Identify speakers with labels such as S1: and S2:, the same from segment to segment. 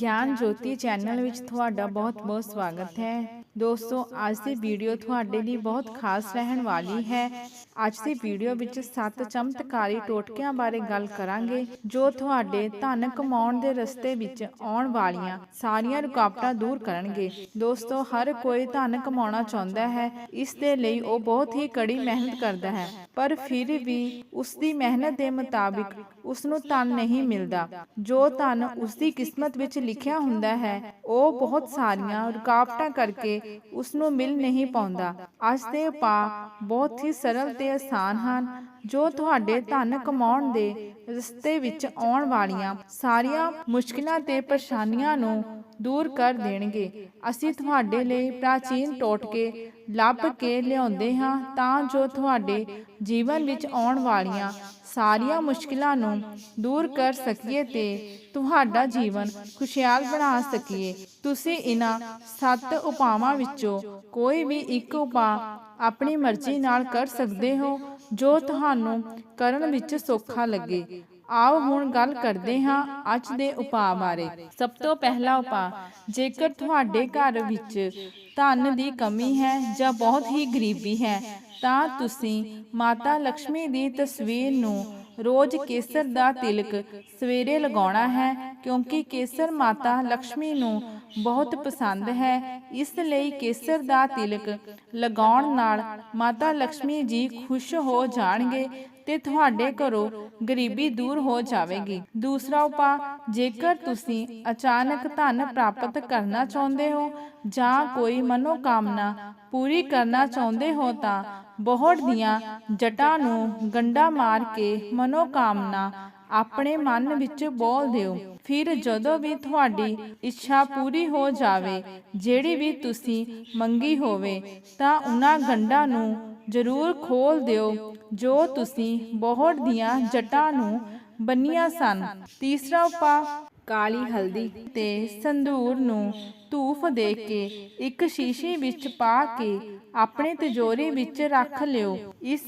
S1: ਗਿਆਨ ਜੋਤੀ ਚੈਨਲ ਵਿੱਚ ਤੁਹਾਡਾ ਬਹੁਤ-ਬਹੁਤ ਸਵਾਗਤ ਹੈ। ਦੋਸਤੋ ਅੱਜ ਦੀ ਵੀਡੀਓ ਤੁਹਾਡੇ ਲਈ ਬਹੁਤ ਖਾਸ ਰਹਿਣ ਵਾਲੀ ਹੈ। ਅੱਜ ਦੀ ਵੀਡੀਓ ਵਿੱਚ ਸੱਤ ਚਮਤਕਾਰੀ ਟੋਟਕਿਆਂ ਬਾਰੇ ਗੱਲ ਕਰਾਂਗੇ ਜੋ ਤੁਹਾਡੇ ਧਨ ਕਮਾਉਣ ਦੇ ਰਸਤੇ ਵਿੱਚ ਆਉਣ ਵਾਲੀਆਂ ਸਾਰੀਆਂ ਰੁਕਾਵਟਾਂ ਦੂਰ ਕਰਨਗੇ। ਦੋਸਤੋ ਹਰ ਕੋਈ ਧਨ ਕਮਾਉਣਾ ਚਾਹੁੰਦਾ ਹੈ ਇਸ ਦੇ ਲਈ ਉਹ ਬਹੁਤ ਹੀ ਕੜੀ ਮਿਹਨਤ ਕਰਦਾ ਹੈ। ਪਰ ਫਿਰ ਵੀ ਉਸ ਦੀ ਮਿਹਨਤ ਦੇ ਮੁਤਾਬਿਕ ਉਸ ਨੂੰ ਧਨ ਨਹੀਂ ਮਿਲਦਾ। ਜੋ ਧਨ ਉਸ ਦੀ ਕਿਸਮਤ ਵਿੱਚ ਲਿਖਿਆ ਹੁੰਦਾ ਹੈ, ਉਹ ਬਹੁਤ ਸਾਰੀਆਂ ਰੁਕਾਵਟਾਂ ਕਰਕੇ ਉਸ ਨੂੰ ਮਿਲ ਨਹੀਂ ਪਾਉਂਦਾ। ਅੱਜ ਦੇ ਉਪਾਅ ਬਹੁਤ ਹੀ ਸਰਲ ਤੇ ਆਸਾਨ ਹਨ, ਜੋ ਤੁਹਾਡੇ ਧਨ ਕਮਾਉਣ ਦੇ ਰਸਤੇ ਵਿੱਚ ਆਉਣ ਵਾਲੀਆਂ ਸਾਰੀਆਂ ਮੁਸ਼ਕਿਲਾਂ ਤੇ ਪਰੇਸ਼ਾਨੀਆਂ ਨੂੰ ਦੂਰ ਕਰ ਦੇਣਗੇ। ਅਸੀਂ ਤੁਹਾਡੇ ਲਈ ਪ੍ਰਾਚੀਨ ਟੋਟਕੇ ਲੱਭ ਕੇ ਲਿਆਉਂਦੇ ਹਾਂ ਤਾਂ ਜੋ ਤੁਹਾਡੇ ਜੀਵਨ ਵਿੱਚ ਆਉਣ ਵਾਲੀਆਂ ਸਾਰੀਆਂ ਮੁਸ਼ਕਿਲਾਂ ਨੂੰ ਦੂਰ ਕਰ ਸਕੀਏ ਤੇ ਤੁਹਾਡਾ ਜੀਵਨ ਖੁਸ਼ਹਾਲ ਬਣਾ ਸਕੀਏ। ਤੁਸੀਂ ਇਹਨਾਂ ਸੱਤ ਉਪਾਵਾਂ ਵਿੱਚੋਂ ਕੋਈ ਵੀ ਇੱਕ ਉਪਾਅ ਆਪਣੀ ਮਰਜ਼ੀ ਨਾਲ ਕਰ ਸਕਦੇ ਹੋ ਜੋ ਤੁਹਾਨੂੰ ਕਰਨ ਵਿੱਚ ਸੌਖਾ ਲੱਗੇ। ਆਓ ਹੁਣ ਗੱਲ ਕਰਦੇ ਹਾਂ ਅੱਜ ਦੇ ਉਪਾਅ ਬਾਰੇ। ਸਭ ਤੋਂ ਪਹਿਲਾ ਉਪਾਅ, ਜੇਕਰ ਤੁਹਾਡੇ ਘਰ ਵਿੱਚ ਧਨ ਦੀ ਕਮੀ ਹੈ ਜਾਂ ਬਹੁਤ ਹੀ ਗਰੀਬੀ ਹੈ, ਤਾਂ ਤੁਸੀਂ ਮਾਤਾ ਲక్ష్ਮੀ ਦੀ ਤਸਵੀਰ ਨੂੰ ਰੋਜ਼ ਕੇਸਰ ਦਾ ਤਿਲਕ ਸਵੇਰੇ ਲਗਾਉਣਾ ਹੈ, ਕਿਉਂਕਿ ਕੇਸਰ ਮਾਤਾ ਲక్ష్ਮੀ ਨੂੰ ਬਹੁਤ ਪਸੰਦ ਹੈ। ਇਸ ਲਈ ਕੇਸਰ ਦਾ ਤਿਲਕ ਲਗਾਉਣ ਨਾਲ ਮਾਤਾ ਲక్ష్ਮੀ ਜੀ ਖੁਸ਼ ਹੋ ਜਾਣਗੇ ਤੇ ਤੁਹਾਡੇ ਘਰੋਂ ਗਰੀਬੀ ਦੂਰ ਹੋ ਜਾਵੇਗੀ। ਦੂਸਰਾ ਉਪਾਅ ਜੇਕਰ ਤੁਸੀਂ ਅਚਾਨਕ ਧਨ ਪ੍ਰਾਪਤ ਕਰਨਾ ਚਾਹੁੰਦੇ ਹੋ ਜਾਂ ਕੋਈ ਮਨੋਕਾਮਨਾ ਪੂਰੀ ਕਰਨਾ ਚਾਹੁੰਦੇ ਹੋ ਤਾਂ ਬੋਹੜ ਦੀਆਂ ਜਟਾਂ ਨੂੰ ਗੰਡਾ ਮਾਰ ਕੇ ਮਨੋਕਾਮਨਾ ਆਪਣੇ ਮਨ ਵਿੱਚ ਬੋਲ ਦਿਓ। ਫਿਰ ਜਦੋਂ ਵੀ ਤੁਹਾਡੀ ਇੱਛਾ ਪੂਰੀ ਹੋ ਜਾਵੇ, ਜਿਹੜੀ ਵੀ ਤੁਸੀਂ ਮੰਗੀ ਹੋਵੇ, ਤਾਂ ਉਹਨਾਂ ਗੰਢਾਂ ਨੂੰ ਜ਼ਰੂਰ ਖੋਲ ਦਿਓ, ਜੋ ਤੁਸੀਂ ਬੋਹੜ ਦੀਆਂ ਜਟਾਂ ਨੂੰ ਬੰਨੀਆਂ ਸਨ। ਤੀਸਰਾ ਉਪਾਅ ਕਾਲੀ ਹਲਦੀ ਤੇ ਸੰਧੂਰ ਨੂੰ ਧੂਫ ਦੇ ਕੇ ਇੱਕ ਸ਼ੀਸ਼ੇ ਵਿੱਚ ਪਾ ਕੇ ਆਪਣੇ ਤਿਜੋਰੀ ਵਿੱਚ ਰੱਖ ਲਿਓ। ਇਸ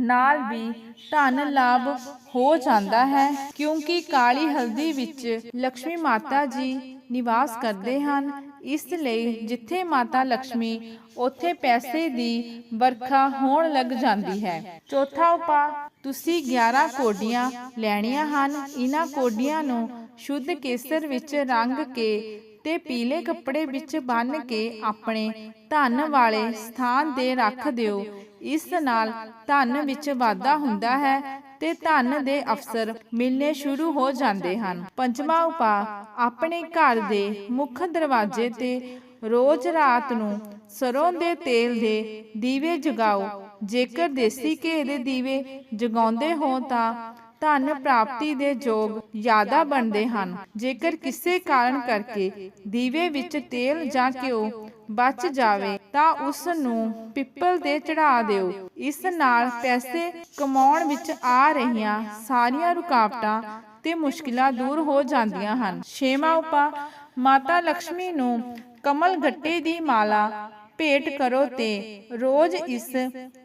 S1: ਨਾਲ ਵੀ ਧਨ ਲਾਭ ਹੋ ਜਾਂਦਾ ਹੈ, ਕਿਉਂਕਿ ਕਾਲੀ ਹਲਦੀ ਵਿੱਚ ਲక్ష్ਮੀ ਮਾਤਾ ਜੀ ਨਿਵਾਸ ਕਰਦੇ ਹਨ। ਇਸ ਲਈ ਜਿੱਥੇ ਮਾਤਾ ਲక్ష్ਮੀ ਉੱਥੇ ਪੈਸੇ ਦੀ ਵਰਖਾ ਹੋਣ ਲੱਗ ਜਾਂਦੀ ਹੈ। ਚੌਥਾ ਉਪਾਅ ਤੁਸੀਂ 11 ਕੋਡੀਆਂ ਲੈਣੀਆਂ ਹਨ। ਇਹਨਾਂ ਕੋਡੀਆਂ ਨੂੰ ਸ਼ੁੱਧ ਕੇਸਰ ਵਿੱਚ ਰੰਗ ਕੇ ਤੇ ਪੀਲੇ ਕੱਪੜੇ ਵਿੱਚ ਬੰਨ ਕੇ ਆਪਣੇ ਧਨ ਵਾਲੇ ਸਥਾਨ ਤੇ ਰੱਖ ਦਿਓ। ਇਸ ਨਾਲ ਧਨ ਵਿੱਚ ਵਾਧਾ ਹੁੰਦਾ ਹੈ ਤੇ ਧਨ ਦੇ ਅਫਸਰ ਮਿਲਨੇ ਸ਼ੁਰੂ ਹੋ ਜਾਂਦੇ ਹਨ। ਪੰਜਵਾਂ ਉਪਾਅ, ਆਪਣੇ ਘਰ ਦੇ ਮੁੱਖ ਦਰਵਾਜ਼ੇ ਤੇ ਰੋਜ਼ ਰਾਤ ਨੂੰ ਸਰੋਂ ਦੇ ਤੇਲ ਦੇ ਦੀਵੇ ਜਗਾਓ। ਜੇਕਰ ਦੇਸੀ ਘੀ ਦੇ ਦੀਵੇ ਜਗਾਉਂਦੇ ਹੋ ਤਾਂ ਧਨ ਪ੍ਰਾਪਤੀ ਦੇ ਯੋਗ ਜ਼ਿਆਦਾ ਬਣਦੇ ਹਨ। ਜੇਕਰ ਕਿਸੇ ਕਾਰਨ ਕਰਕੇ ਦੀਵੇ ਵਿੱਚ ਤੇਲ ਜਾਂ ਘਿਓ ਬਚ ਜਾਵੇ ਤਾਂ ਉਸ ਨੂੰ ਪਿੱਪਲ ਤੇ ਚੜਾ ਦਿਓ। ਇਸ ਨਾਲ ਪੈਸੇ ਕਮਾਉਣ ਵਿੱਚ ਆ ਰਹੀਆਂ ਸਾਰੀਆਂ ਰੁਕਾਵਟਾਂ ਤੇ ਮੁਸ਼ਕਿਲਾਂ ਦੂਰ ਹੋ ਜਾਂਦੀਆਂ ਹਨ। ਛੇਵਾਂ ਉਪਾਅ ਮਾਤਾ ਲక్ష్ਮੀ ਨੂੰ ਕਮਲ ਗੱਟੇ ਦੀ ਮਾਲਾ ਭੇਟ ਕਰੋ ਤੇ ਰੋਜ਼ ਇਸ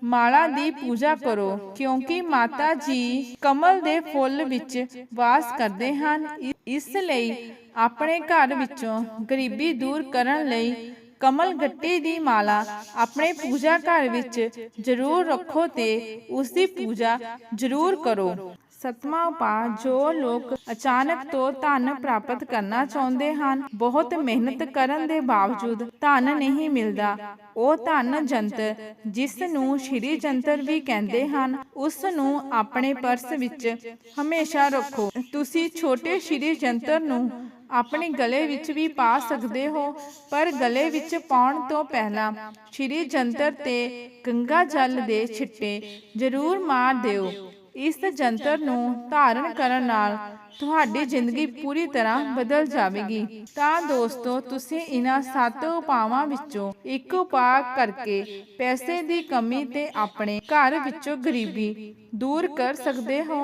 S1: ਮਾਲਾ ਦੀ ਪੂਜਾ ਕਰੋ, ਕਿਉਂਕਿ ਮਾਤਾ ਜੀ ਕਮਲ ਦੇ ਫੁੱਲ ਵਿੱਚ ਵਾਸ ਕਰਦੇ ਹਨ। ਇਸ ਲਈ ਆਪਣੇ ਘਰ ਵਿੱਚੋਂ ਗਰੀਬੀ ਦੂਰ ਕਰਨ ਲਈ ਕਮਲ ਗੱਟੀ ਦੀ ਮਾਲਾ ਆਪਣੇ ਪੂਜਾ ਘਰ ਵਿੱਚ ਜ਼ਰੂਰ ਰੱਖੋ ਤੇ ਉਸ ਦੀ ਪੂਜਾ ਜ਼ਰੂਰ ਕਰੋ। ਸਤਵਾਂ ਉਪਾਅ ਜੋ ਲੋਕ ਅਚਾਨਕ ਤੋਂ ਧਨ ਪ੍ਰਾਪਤ ਕਰਨਾ ਚਾਹੁੰਦੇ ਹਨ, ਬਹੁਤ ਮਿਹਨਤ ਕਰਨ ਦੇ ਬਾਵਜੂਦ ਧਨ ਨਹੀਂ ਮਿਲਦਾ। ਉਹ ਧਨ ਜੰਤਰ, ਜਿਸ ਨੂੰ ਸ਼੍ਰੀ ਜੰਤਰ ਵੀ ਕਹਿੰਦੇ ਹਨ, ਉਸ ਨੂੰ ਆਪਣੇ ਪਰਸ ਵਿੱਚ ਹਮੇਸ਼ਾ ਰੱਖੋ। ਤੁਸੀਂ ਛੋਟੇ ਸ਼੍ਰੀ ਜੰਤਰ ਨੂੰ ਆਪਣੇ ਗਲੇ ਵਿੱਚ ਵੀ ਪਾ ਸਕਦੇ ਹੋ, ਪਰ ਗਲੇ ਵਿੱਚ ਪਾਉਣ ਤੋਂ ਪਹਿਲਾਂ ਸ਼੍ਰੀ ਜੰਤਰ ਤੇ ਗੰਗਾ ਜਲ ਦੇ ਛਿੱਟੇ ਜ਼ਰੂਰ ਮਾਰ ਦਿਓ। ਇਸ ਜੰਤਰ ਨੂੰ ਧਾਰਨ ਕਰਨ ਨਾਲ ਤੁਹਾਡੀ ਜ਼ਿੰਦਗੀ ਪੂਰੀ ਤਰ੍ਹਾਂ ਬਦਲ ਜਾਵੇਗੀ। ਤਾਂ ਦੋਸਤੋ, ਤੁਸੀਂ ਇਹਨਾਂ ਸੱਤ ਉਪਾਵਾਂ ਵਿੱਚੋਂ ਇੱਕ ਉਪਾਅ ਕਰਕੇ ਪੈਸੇ ਦੀ ਕਮੀ ਤੇ ਆਪਣੇ ਘਰ ਵਿੱਚੋਂ ਗਰੀਬੀ ਦੂਰ ਕਰ ਸਕਦੇ ਹੋ।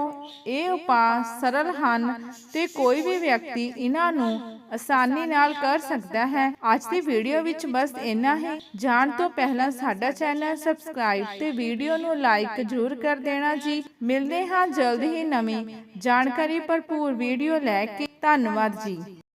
S1: ਇਹ ਉਪਾਅ ਸਰਲ ਹਨ ਤੇ ਕੋਈ ਵੀ ਵਿਅਕਤੀ ਇਹਨਾਂ ਨੂੰ ਆਸਾਨੀ ਨਾਲ ਕਰ ਸਕਦਾ ਹੈ। ਅੱਜ ਦੀ ਵੀਡੀਓ ਵਿੱਚ ਬਸ ਇੰਨਾ ਹੀ। ਜਾਣ ਤੋਂ ਪਹਿਲਾਂ ਸਾਡਾ ਚੈਨਲ ਸਬਸਕ੍ਰਾਈਬ ਤੇ ਵੀਡੀਓ ਨੂੰ ਲਾਈਕ ਜ਼ਰੂਰ ਕਰ ਦੇਣਾ ਜੀ। ਮਿਲਦੇ ਹਾਂ ਜਲਦ ਹੀ ਨਵੀਂ ਜਾਣਕਾਰੀ ਭਰਪੂਰ ਵੀਡੀਓ ਲੈ ਕੇ ਧੰਨਵਾਦ ਜੀ।